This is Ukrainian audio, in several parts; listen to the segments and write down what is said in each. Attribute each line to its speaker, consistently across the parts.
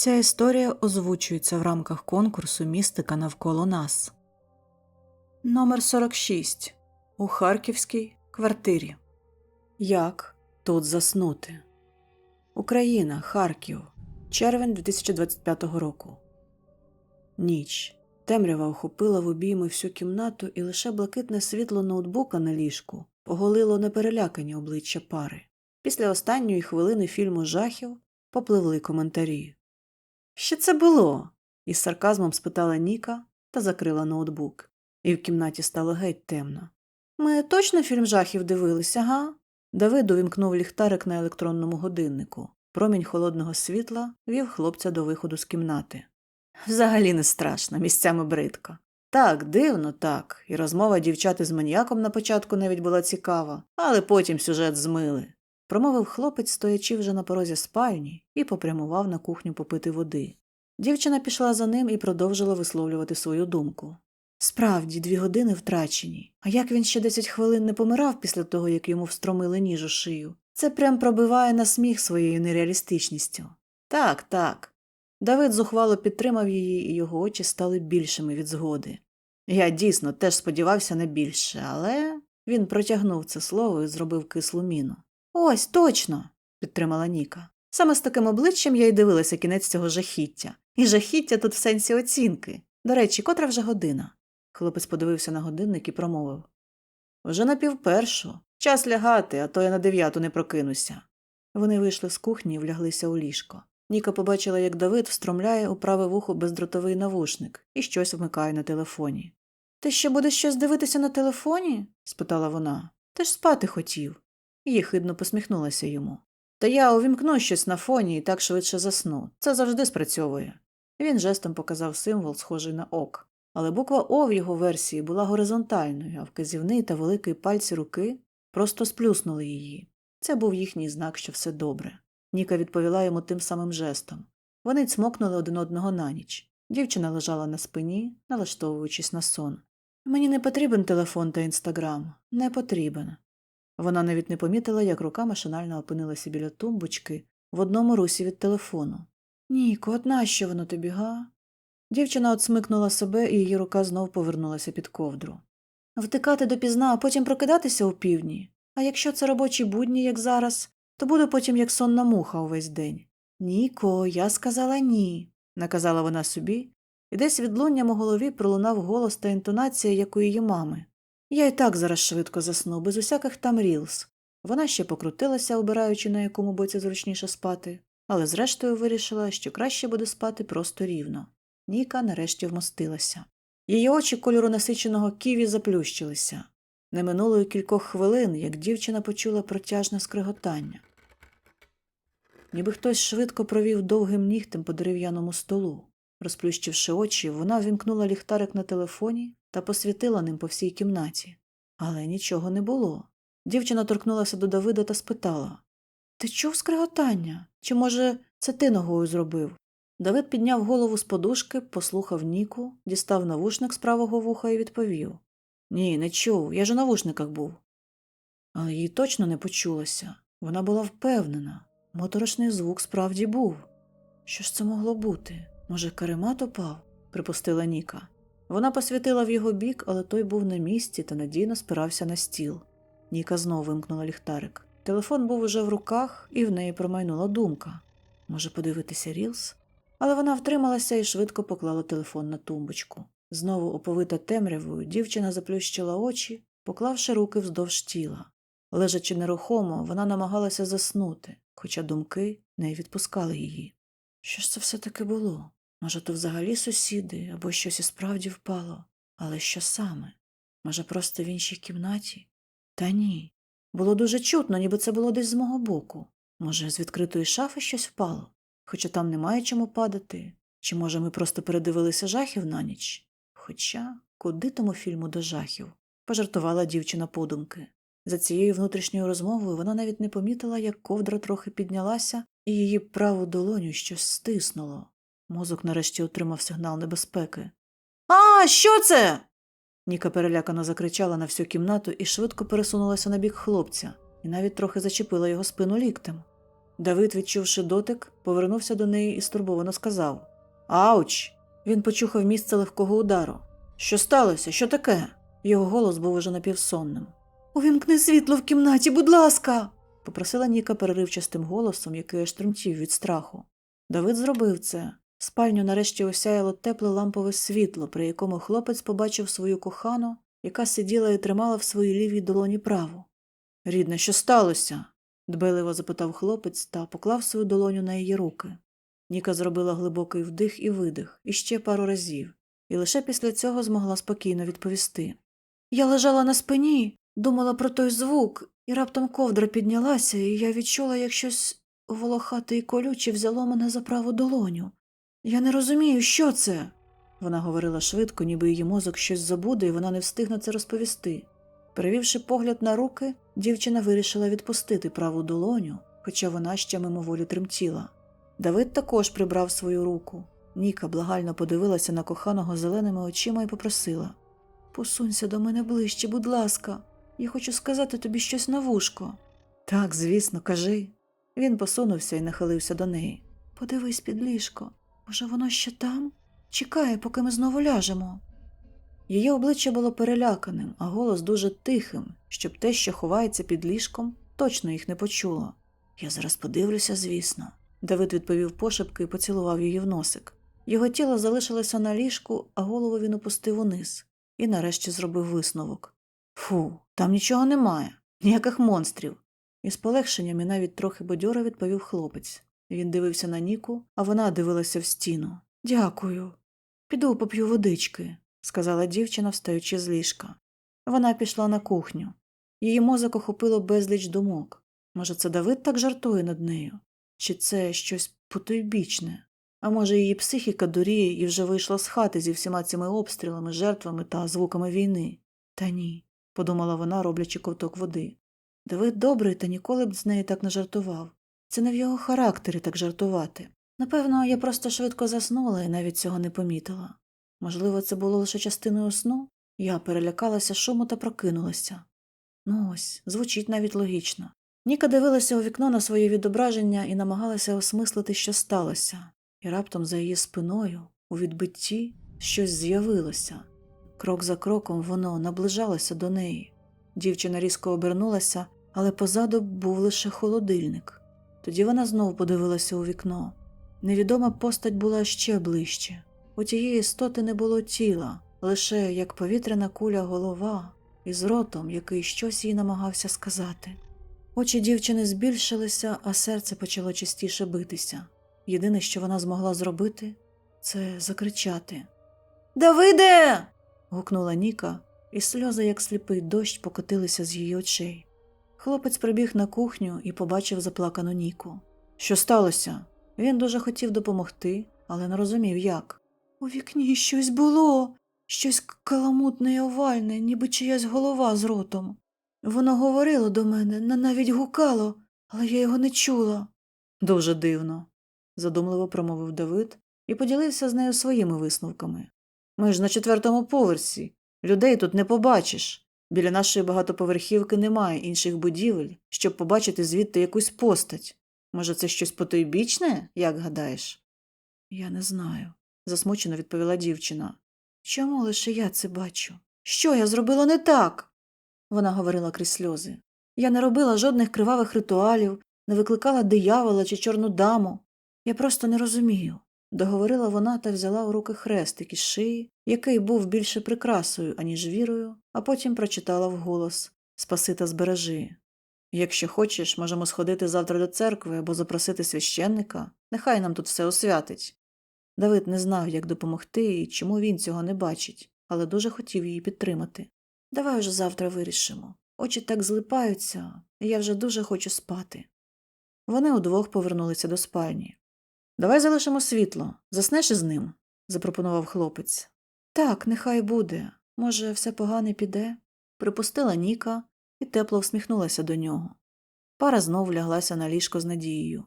Speaker 1: Ця історія озвучується в рамках конкурсу Містика навколо нас. Номер 46 у Харківській квартирі. Як тут заснути? Україна, Харків, червень 2025 року. Ніч. Темрява охопила в обійми всю кімнату, і лише блакитне світло ноутбука на ліжку оголило неперелякані обличчя пари. Після останньої хвилини фільму жахів попливли коментарі. Що це було? із сарказмом спитала Ніка та закрила ноутбук, і в кімнаті стало геть темно. Ми точно фільм жахів дивилися, га? Давид увімкнув ліхтарик на електронному годиннику. Промінь холодного світла вів хлопця до виходу з кімнати. Взагалі не страшно, місцями бридко. Так, дивно, так, і розмова дівчат із маніяком на початку навіть була цікава, але потім сюжет змили. Промовив хлопець, стоячи вже на порозі спальні, і попрямував на кухню попити води. Дівчина пішла за ним і продовжила висловлювати свою думку. Справді, дві години втрачені. А як він ще десять хвилин не помирав після того, як йому встромили ніж у шию? Це прям пробиває на сміх своєю нереалістичністю. Так, так. Давид зухвало підтримав її, і його очі стали більшими від згоди. Я дійсно теж сподівався на більше, але він протягнув це слово і зробив кислу міну. Ось, точно, підтримала Ніка. Саме з таким обличчям я й дивилася кінець цього жахіття. І жахіття тут в сенсі оцінки. До речі, котра вже година. Хлопець подивився на годинник і промовив Вже на півпершу. Час лягати, а то я на дев'яту не прокинуся. Вони вийшли з кухні і вляглися у ліжко. Ніка побачила, як Давид встромляє у праве вухо бездротовий навушник і щось вмикає на телефоні. Ти ще будеш щось дивитися на телефоні? спитала вона. Ти ж спати хотів. І єхидно посміхнулася йому. Та я увімкну щось на фоні і так швидше засну. Це завжди спрацьовує. Він жестом показав символ, схожий на ок. Але буква О в його версії була горизонтальною, а вказівний та великий пальці руки просто сплюснули її. Це був їхній знак, що все добре. Ніка відповіла йому тим самим жестом. Вони цмокнули один одного на ніч. Дівчина лежала на спині, налаштовуючись на сон. Мені не потрібен телефон та інстаграм. Не потрібен. Вона навіть не помітила, як рука машинально опинилася біля тумбочки в одному русі від телефону. Ніко, от нащо воно тобі, га? Дівчина отсмикнула себе, і її рука знов повернулася під ковдру. Втикати допізна, а потім прокидатися у півдні. А якщо це робочі будні, як зараз, то буду потім як сонна муха увесь день. Ніко, я сказала ні, наказала вона собі, і десь відлунням у голові пролунав голос та інтонація, як у її мами. Я й так зараз швидко засну, без усяких там рілс. Вона ще покрутилася, обираючи, на якому боці зручніше спати, але зрештою вирішила, що краще буде спати просто рівно. Ніка нарешті вмостилася. Її очі кольору насиченого ківі заплющилися. Не минуло й кількох хвилин, як дівчина почула протяжне скриготання. Ніби хтось швидко провів довгим нігтем по дерев'яному столу. Розплющивши очі, вона вімкнула ліхтарик на телефоні та посвітила ним по всій кімнаті. Але нічого не було. Дівчина торкнулася до Давида та спитала Ти чув скриготання? Чи, може, це ти ногою зробив? Давид підняв голову з подушки, послухав Ніку, дістав навушник з правого вуха і відповів Ні, не чув, я ж у навушниках був. Але їй точно не почулося. Вона була впевнена. Моторошний звук справді був. Що ж це могло бути? Може, каремат упав? припустила Ніка. Вона посвітила в його бік, але той був на місці та надійно спирався на стіл. Ніка знову вимкнула ліхтарик. Телефон був уже в руках, і в неї промайнула думка може, подивитися Рілс? Але вона втрималася і швидко поклала телефон на тумбочку. Знову оповита темрявою, дівчина заплющила очі, поклавши руки вздовж тіла. Лежачи нерухомо, вона намагалася заснути, хоча думки не відпускали її. Що ж це все таки було? Може, то взагалі сусіди або щось і справді впало, але що саме? Може, просто в іншій кімнаті? Та ні. Було дуже чутно, ніби це було десь з мого боку. Може, з відкритої шафи щось впало, хоча там немає чому падати, чи, може, ми просто передивилися жахів на ніч? Хоча куди тому фільму до жахів? пожартувала дівчина подумки. За цією внутрішньою розмовою вона навіть не помітила, як ковдра трохи піднялася, і її праву долоню щось стиснуло. Мозок нарешті отримав сигнал небезпеки. А, що це? Ніка перелякано закричала на всю кімнату і швидко пересунулася на бік хлопця, і навіть трохи зачепила його спину ліктем. Давид, відчувши дотик, повернувся до неї і стурбовано сказав Ауч! Він почухав місце легкого удару. Що сталося? Що таке? Його голос був уже напівсонним. Увімкни світло в кімнаті, будь ласка. попросила Ніка переривчастим голосом, який аж тремтів від страху. Давид зробив це. Спальню нарешті осяяло тепле лампове світло, при якому хлопець побачив свою кохану, яка сиділа і тримала в своїй лівій долоні праву. Рідне, що сталося? дбайливо запитав хлопець та поклав свою долоню на її руки. Ніка зробила глибокий вдих і видих іще пару разів, і лише після цього змогла спокійно відповісти. Я лежала на спині, думала про той звук, і раптом ковдра піднялася, і я відчула, як щось волохате і колюче взяло мене за праву долоню. Я не розумію, що це. Вона говорила швидко, ніби її мозок щось забуде, і вона не встигне це розповісти. Перевівши погляд на руки, дівчина вирішила відпустити праву долоню, хоча вона ще мимоволі тремтіла. Давид також прибрав свою руку. Ніка благально подивилася на коханого зеленими очима і попросила Посунься до мене ближче, будь ласка, я хочу сказати тобі щось на вушко. Так, звісно, кажи. Він посунувся і нахилився до неї. Подивись під ліжко. Може, воно ще там? Чекає, поки ми знову ляжемо. Її обличчя було переляканим, а голос дуже тихим, щоб те, що ховається під ліжком, точно їх не почуло. Я зараз подивлюся, звісно. Давид відповів пошепки і поцілував її в носик. Його тіло залишилося на ліжку, а голову він опустив униз і нарешті зробив висновок. Фу, там нічого немає, ніяких монстрів. Із полегшенням і навіть трохи бадьоро відповів хлопець. Він дивився на Ніку, а вона дивилася в стіну. Дякую. Піду поп'ю водички, сказала дівчина, встаючи з ліжка. Вона пішла на кухню. Її мозок охопило безліч думок. Може, це Давид так жартує над нею? Чи це щось потойбічне? А може, її психіка дуріє і вже вийшла з хати зі всіма цими обстрілами, жертвами та звуками війни? Та ні, подумала вона, роблячи ковток води. Давид добрий та ніколи б з нею так не жартував. Це не в його характері так жартувати. Напевно, я просто швидко заснула і навіть цього не помітила. Можливо, це було лише частиною сну? Я перелякалася шуму та прокинулася. Ну ось, звучить навіть логічно. Ніка дивилася у вікно на своє відображення і намагалася осмислити, що сталося, і раптом за її спиною, у відбитті, щось з'явилося. Крок за кроком воно наближалося до неї. Дівчина різко обернулася, але позаду був лише холодильник. Тоді вона знову подивилася у вікно. Невідома постать була ще ближче. У тієї істоти не було тіла, лише як повітряна куля голова, із ротом, який щось їй намагався сказати. Очі дівчини збільшилися, а серце почало частіше битися. Єдине, що вона змогла зробити, це закричати. Давиде. гукнула Ніка, і сльози, як сліпий дощ, покотилися з її очей. Хлопець прибіг на кухню і побачив заплакану Ніку. Що сталося? Він дуже хотів допомогти, але не розумів, як. У вікні щось було, щось каламутне і овальне, ніби чиясь голова з ротом. Воно говорило до мене, навіть гукало, але я його не чула. Дуже дивно, задумливо промовив Давид і поділився з нею своїми висновками. Ми ж на четвертому поверсі. Людей тут не побачиш. Біля нашої багатоповерхівки немає інших будівель, щоб побачити звідти якусь постать. Може, це щось потойбічне, як гадаєш? Я не знаю, засмучено відповіла дівчина. Чому лише я це бачу? Що я зробила не так? Вона говорила крізь сльози. Я не робила жодних кривавих ритуалів, не викликала диявола чи чорну даму. Я просто не розумію. Договорила вона та взяла у руки хрестик із шиї, який був більше прикрасою, аніж вірою, а потім прочитала вголос Спаси та збережи. Якщо хочеш, можемо сходити завтра до церкви або запросити священника, нехай нам тут все освятить. Давид не знав, як допомогти і чому він цього не бачить, але дуже хотів її підтримати. Давай уже завтра вирішимо. Очі так злипаються, і я вже дуже хочу спати. Вони удвох повернулися до спальні. Давай залишимо світло, заснеш із ним, запропонував хлопець. Так, нехай буде. Може, все погане піде? Припустила Ніка і тепло всміхнулася до нього. Пара знов ляглася на ліжко з надією.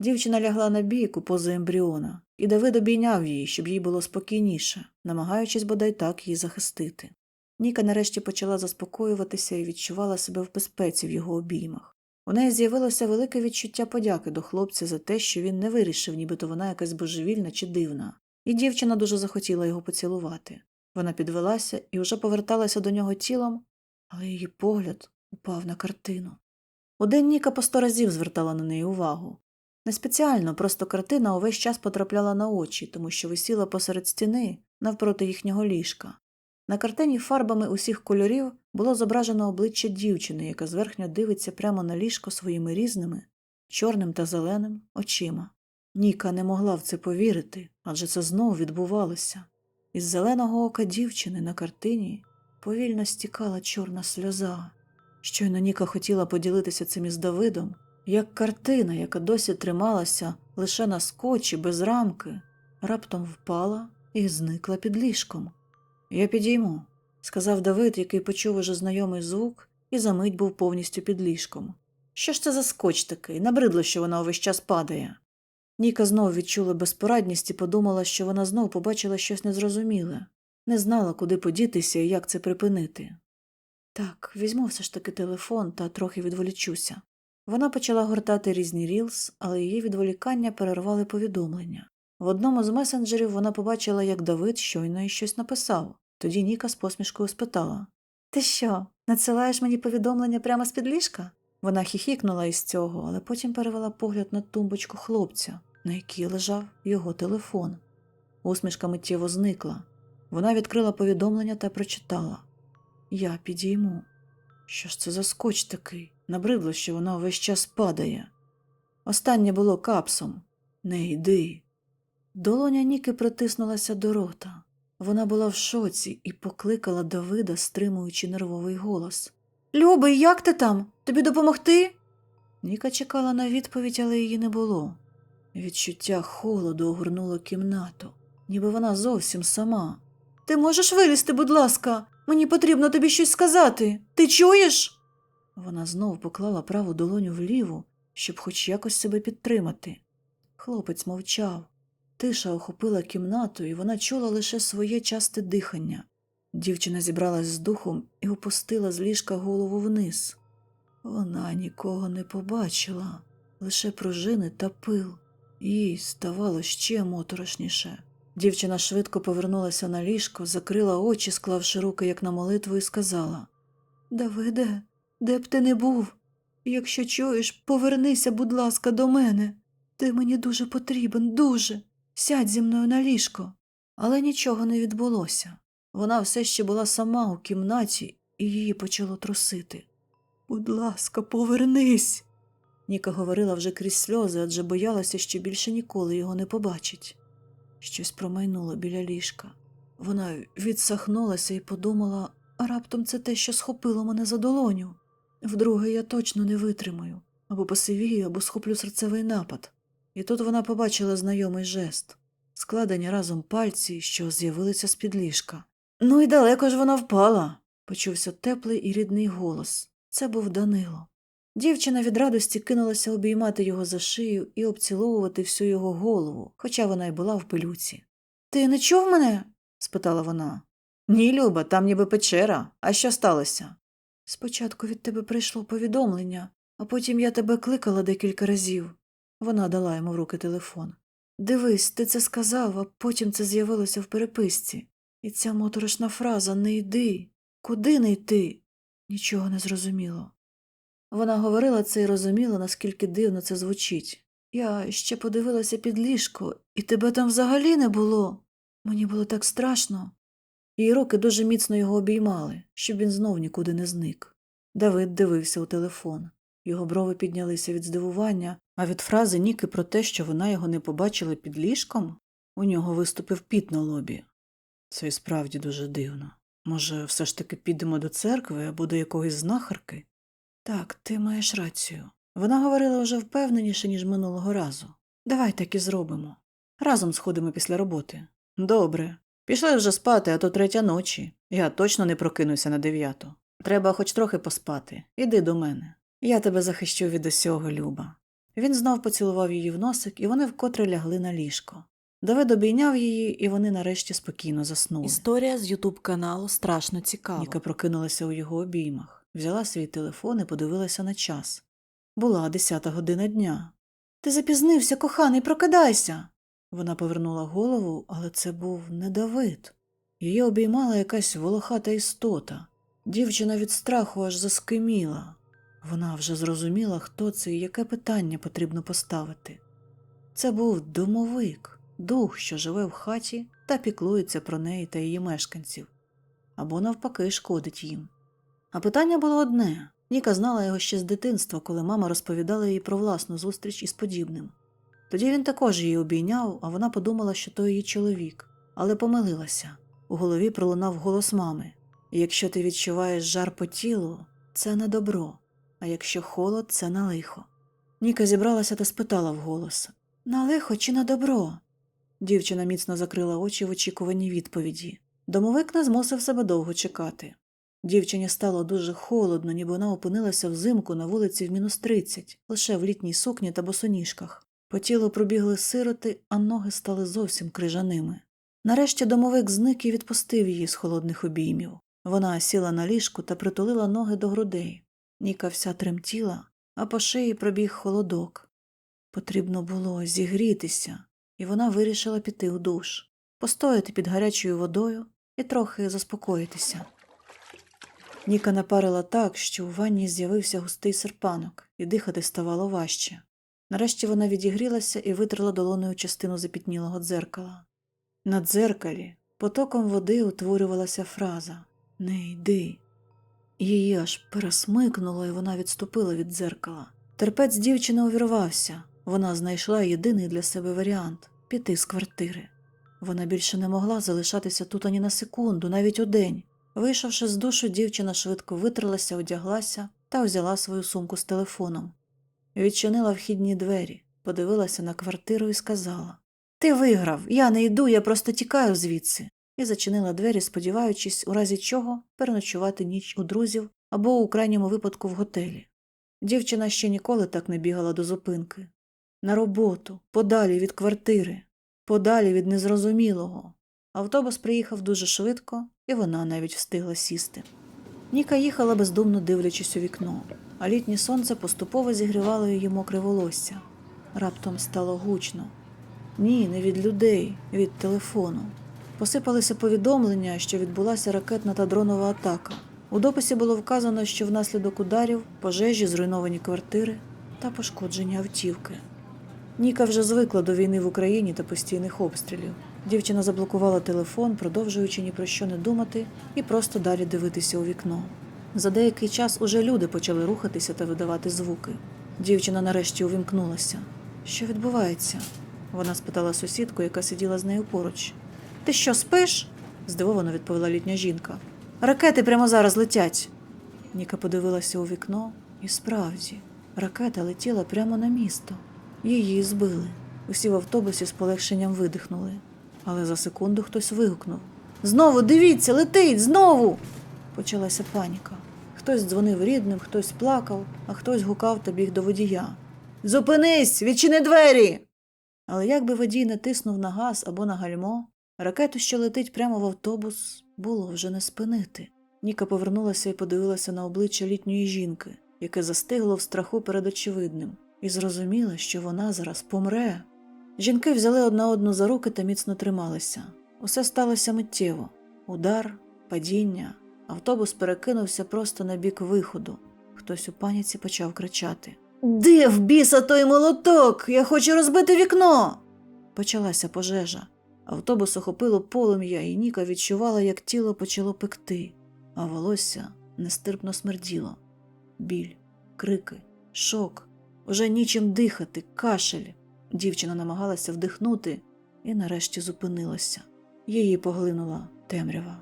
Speaker 1: Дівчина лягла на бік у позу ембріона, і Давид обійняв її, щоб їй було спокійніше, намагаючись бодай так її захистити. Ніка нарешті почала заспокоюватися і відчувала себе в безпеці в його обіймах. У неї з'явилося велике відчуття подяки до хлопця за те, що він не вирішив, нібито вона якась божевільна чи дивна, і дівчина дуже захотіла його поцілувати. Вона підвелася і вже поверталася до нього тілом, але її погляд упав на картину. Удень Ніка по сто разів звертала на неї увагу. Не спеціально, просто картина увесь час потрапляла на очі, тому що висіла посеред стіни навпроти їхнього ліжка. На картині фарбами усіх кольорів було зображено обличчя дівчини, яка зверхньо дивиться прямо на ліжко своїми різними, чорним та зеленим очима. Ніка не могла в це повірити, адже це знову відбувалося. Із зеленого ока дівчини на картині повільно стікала чорна сльоза. Щойно Ніка хотіла поділитися цим із Давидом, як картина, яка досі трималася лише на скотчі без рамки, раптом впала і зникла під ліжком. Я підійму, сказав Давид, який почув уже знайомий звук, і за мить був повністю під ліжком. Що ж це за скотч такий? Набридло, що вона увесь час падає. Ніка знов відчула безпорадність і подумала, що вона знов побачила щось незрозуміле, не знала, куди подітися і як це припинити. Так, візьму все ж таки телефон та трохи відволічуся. Вона почала гортати різні рілс, але її відволікання перервали повідомлення. В одному з месенджерів вона побачила, як Давид щойно їй щось написав. Тоді Ніка з посмішкою спитала Ти що, надсилаєш мені повідомлення прямо з під ліжка? Вона хіхікнула із цього, але потім перевела погляд на тумбочку хлопця, на якій лежав його телефон. Усмішка миттєво зникла. Вона відкрила повідомлення та прочитала Я підійму. Що ж це за скотч такий? Набридло, що вона весь час падає. Останнє було капсом. Не йди. Долоня Ніки притиснулася до рота. Вона була в шоці і покликала Давида, стримуючи нервовий голос. Любий, як ти там? Тобі допомогти? Ніка чекала на відповідь, але її не було. Відчуття холоду огорнуло кімнату, ніби вона зовсім сама. Ти можеш вилізти, будь ласка, мені потрібно тобі щось сказати. Ти чуєш? Вона знов поклала праву долоню вліву, щоб хоч якось себе підтримати. Хлопець мовчав. Тиша охопила кімнату, і вона чула лише своє часте дихання. Дівчина зібралась з духом і опустила з ліжка голову вниз. Вона нікого не побачила, лише пружини та пил. Їй ставало ще моторошніше. Дівчина швидко повернулася на ліжко, закрила очі, склавши руки, як на молитву, і сказала Давиде, де б ти не був? Якщо чуєш, повернися, будь ласка, до мене. Ти мені дуже потрібен, дуже. Сядь зі мною на ліжко. Але нічого не відбулося. Вона все ще була сама у кімнаті, і її почало трусити. Будь ласка, повернись. Ніка говорила вже крізь сльози, адже боялася, що більше ніколи його не побачить. Щось промайнуло біля ліжка. Вона відсахнулася і подумала, а раптом це те, що схопило мене за долоню. Вдруге я точно не витримаю, або посивію, або схоплю серцевий напад. І тут вона побачила знайомий жест складені разом пальці, що з'явилися з-під ліжка. Ну і далеко ж вона впала, почувся теплий і рідний голос. Це був Данило. Дівчина від радості кинулася обіймати його за шию і обціловувати всю його голову, хоча вона й була в пилюці. Ти не чув мене? спитала вона. Ні, Люба, там ніби печера. А що сталося? Спочатку від тебе прийшло повідомлення, а потім я тебе кликала декілька разів. Вона дала йому в руки телефон. Дивись, ти це сказав, а потім це з'явилося в переписці. І ця моторошна фраза не йди. Куди не йти? Нічого не зрозуміло. Вона говорила це і розуміла, наскільки дивно це звучить. Я ще подивилася під ліжко, і тебе там взагалі не було. Мені було так страшно. Її руки дуже міцно його обіймали, щоб він знов нікуди не зник. Давид дивився у телефон. Його брови піднялися від здивування, а від фрази Ніки про те, що вона його не побачила під ліжком, у нього виступив піт на лобі. Це і справді дуже дивно. Може, все ж таки підемо до церкви або до якоїсь знахарки? Так, ти маєш рацію. Вона говорила вже впевненіше, ніж минулого разу. Давай так і зробимо. Разом сходимо після роботи. Добре. Пішли вже спати, а то третя ночі. Я точно не прокинуся на дев'яту. Треба хоч трохи поспати. Іди до мене. Я тебе захищу від усього, Люба. Він знов поцілував її в носик, і вони вкотре лягли на ліжко. Давид обійняв її, і вони нарешті спокійно заснули. Історія з Ютуб каналу страшно цікава. Ніка прокинулася у його обіймах, взяла свій телефон і подивилася на час. Була десята година дня. Ти запізнився, коханий, прокидайся. Вона повернула голову, але це був не Давид. Її обіймала якась волохата істота. Дівчина від страху аж заскиміла. Вона вже зрозуміла, хто це і яке питання потрібно поставити. Це був домовик, дух, що живе в хаті та піклується про неї та її мешканців, або навпаки шкодить їм. А питання було одне Ніка знала його ще з дитинства, коли мама розповідала їй про власну зустріч із подібним. Тоді він також її обійняв, а вона подумала, що то її чоловік, але помилилася. У голові пролунав голос мами якщо ти відчуваєш жар по тілу, це не добро, а якщо холод, це на лихо. Ніка зібралася та спитала вголос На лихо чи на добро? Дівчина міцно закрила очі в очікуванні відповіді. Домовик не змусив себе довго чекати. Дівчині стало дуже холодно, ніби вона опинилася взимку на вулиці в мінус тридцять, лише в літній сукні та босоніжках. По тілу пробігли сироти, а ноги стали зовсім крижаними. Нарешті домовик зник і відпустив її з холодних обіймів. Вона сіла на ліжку та притулила ноги до грудей. Ніка вся тремтіла, а по шиї пробіг холодок. Потрібно було зігрітися, і вона вирішила піти у душ, постояти під гарячою водою і трохи заспокоїтися. Ніка напарила так, що у ванні з'явився густий серпанок, і дихати ставало важче. Нарешті вона відігрілася і витерла долоною частину запітнілого дзеркала. На дзеркалі потоком води утворювалася фраза Не йди. Її аж пересмикнуло, і вона відступила від дзеркала. Терпець дівчини увірвався. Вона знайшла єдиний для себе варіант піти з квартири. Вона більше не могла залишатися тут ані на секунду, навіть у день. Вийшовши з душу, дівчина швидко витрилася, одяглася та взяла свою сумку з телефоном. Відчинила вхідні двері, подивилася на квартиру і сказала Ти виграв, я не йду, я просто тікаю звідси. І зачинила двері, сподіваючись, у разі чого переночувати ніч у друзів або у крайньому випадку в готелі. Дівчина ще ніколи так не бігала до зупинки. На роботу, подалі від квартири, подалі від незрозумілого. Автобус приїхав дуже швидко, і вона навіть встигла сісти. Ніка їхала бездумно дивлячись у вікно, а літнє сонце поступово зігрівало її мокре волосся. Раптом стало гучно. Ні, не від людей, від телефону. Посипалися повідомлення, що відбулася ракетна та дронова атака. У дописі було вказано, що внаслідок ударів, пожежі, зруйновані квартири та пошкодження автівки. Ніка вже звикла до війни в Україні та постійних обстрілів. Дівчина заблокувала телефон, продовжуючи ні про що не думати і просто далі дивитися у вікно. За деякий час уже люди почали рухатися та видавати звуки. Дівчина нарешті увімкнулася. Що відбувається? Вона спитала сусідку, яка сиділа з нею поруч. Ти що, спиш? здивовано відповіла літня жінка. Ракети прямо зараз летять. Ніка подивилася у вікно, і справді, ракета летіла прямо на місто. Її збили. Усі в автобусі з полегшенням видихнули. Але за секунду хтось вигукнув Знову дивіться, летить, знову. Почалася паніка. Хтось дзвонив рідним, хтось плакав, а хтось гукав та біг до водія. Зупинись, відчини двері. Але якби водій не тиснув на газ або на гальмо, ракету, що летить прямо в автобус, було вже не спинити. Ніка повернулася і подивилася на обличчя літньої жінки, яке застигло в страху перед очевидним, і зрозуміла, що вона зараз помре. Жінки взяли одна одну за руки та міцно трималися. Усе сталося миттєво удар, падіння. Автобус перекинувся просто на бік виходу. Хтось у паніці почав кричати Де в біса той молоток? Я хочу розбити вікно. Почалася пожежа. Автобус охопило полум'я, і Ніка відчувала, як тіло почало пекти, а волосся нестерпно смерділо. Біль, крики, шок, уже нічим дихати, кашель. Дівчина намагалася вдихнути і нарешті зупинилася. Її поглинула темрява.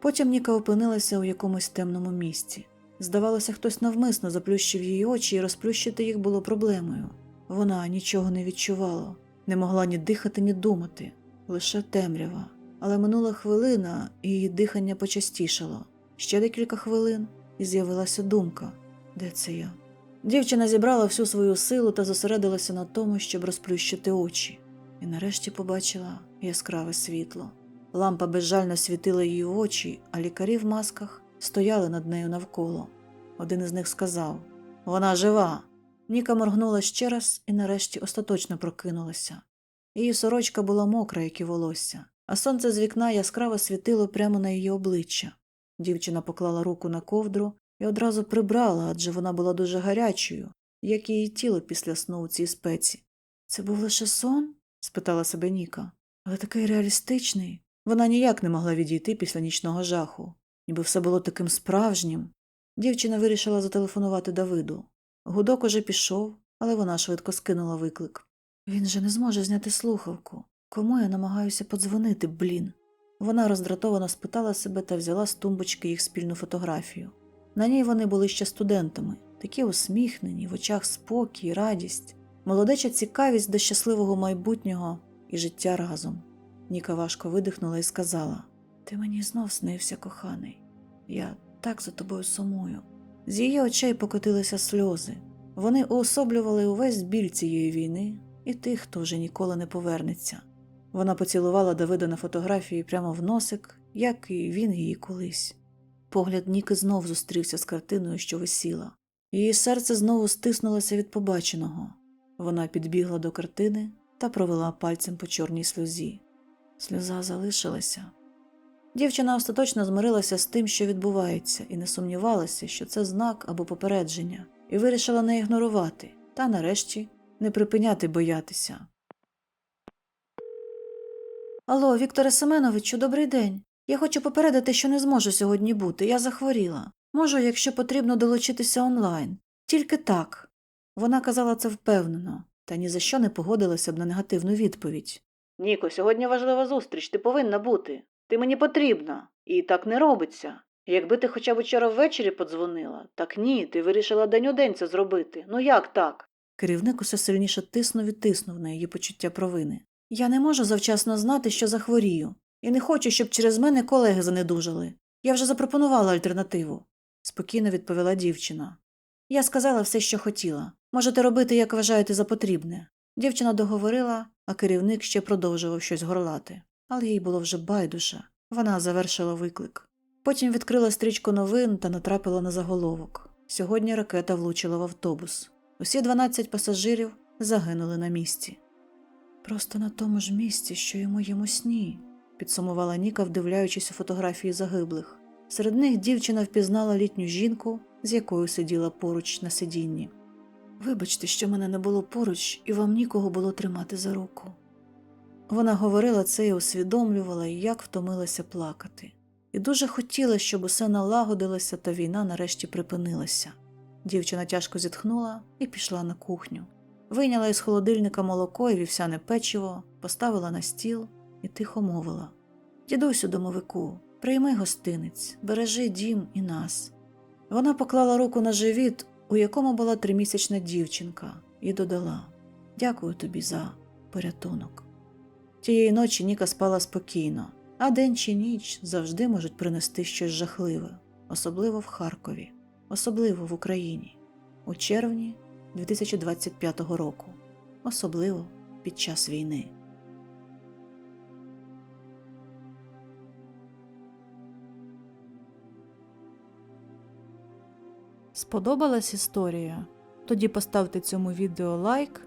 Speaker 1: Потім Ніка опинилася у якомусь темному місці. Здавалося, хтось навмисно заплющив її очі, і розплющити їх було проблемою. Вона нічого не відчувала, не могла ні дихати, ні думати, лише темрява. Але минула хвилина, і її дихання почастішало. Ще декілька хвилин, і з'явилася думка де це я? Дівчина зібрала всю свою силу та зосередилася на тому, щоб розплющити очі, і нарешті побачила яскраве світло. Лампа безжально світила її в очі, а лікарі в масках стояли над нею навколо. Один із них сказав Вона жива. Ніка моргнула ще раз і нарешті остаточно прокинулася. Її сорочка була мокра, як і волосся, а сонце з вікна яскраво світило прямо на її обличчя. Дівчина поклала руку на ковдру і одразу прибрала, адже вона була дуже гарячою, як її тіло після сну у цій спеці. Це був лише сон? спитала себе Ніка. Але такий реалістичний. Вона ніяк не могла відійти після нічного жаху, ніби все було таким справжнім. Дівчина вирішила зателефонувати Давиду. Гудок уже пішов, але вона швидко скинула виклик. Він же не зможе зняти слухавку. Кому я намагаюся подзвонити, блін? Вона роздратовано спитала себе та взяла з тумбочки їх спільну фотографію. На ній вони були ще студентами, такі усміхнені, в очах спокій, радість, молодеча цікавість до щасливого майбутнього і життя разом. Ніка важко видихнула і сказала: Ти мені знов снився, коханий. Я так за тобою сумую. З її очей покотилися сльози. Вони уособлювали увесь біль цієї війни і тих, хто вже ніколи не повернеться. Вона поцілувала Давида на фотографії прямо в носик, як і він її колись. Погляд Ніки знов зустрівся з картиною, що висіла. Її серце знову стиснулося від побаченого. Вона підбігла до картини та провела пальцем по чорній сльозі. Сльоза залишилася. Дівчина остаточно змирилася з тим, що відбувається, і не сумнівалася, що це знак або попередження, і вирішила не ігнорувати, та нарешті не припиняти боятися. Алло, Вікторе Семеновичу, добрий день. Я хочу попередити, що не зможу сьогодні бути. Я захворіла. Можу, якщо потрібно, долучитися онлайн. Тільки так. Вона казала це впевнено, та ні за що не погодилася б на негативну відповідь. Ніко, сьогодні важлива зустріч, ти повинна бути. Ти мені потрібна. І так не робиться. Якби ти хоча б вчора ввечері подзвонила, так ні, ти вирішила день у день це зробити. Ну як так? Керівник усе сильніше тиснув і тиснув на її почуття провини. Я не можу завчасно знати, що захворію, і не хочу, щоб через мене колеги занедужали. Я вже запропонувала альтернативу, спокійно відповіла дівчина. Я сказала все, що хотіла. Можете робити, як вважаєте за потрібне. Дівчина договорила, а керівник ще продовжував щось горлати, але їй було вже байдуже. Вона завершила виклик. Потім відкрила стрічку новин та натрапила на заголовок. Сьогодні ракета влучила в автобус. Усі 12 пасажирів загинули на місці. Просто на тому ж місці, що й у моєму сні, підсумувала Ніка, вдивляючись у фотографії загиблих. Серед них дівчина впізнала літню жінку, з якою сиділа поруч на сидінні. Вибачте, що мене не було поруч, і вам нікого було тримати за руку. Вона говорила це і усвідомлювала, як втомилася плакати, і дуже хотіла, щоб усе налагодилося та війна нарешті припинилася. Дівчина тяжко зітхнула і пішла на кухню. Вийняла із холодильника молоко і вівсяне печиво, поставила на стіл і тихо мовила Дідусю домовику, прийми гостинець, бережи дім і нас. Вона поклала руку на живіт, у якому була тримісячна дівчинка, і додала Дякую тобі за порятунок. Тієї ночі Ніка спала спокійно, а день чи ніч завжди можуть принести щось жахливе, особливо в Харкові, особливо в Україні, у червні 2025 року, особливо під час війни. Сподобалась історія? Тоді поставте цьому відео лайк,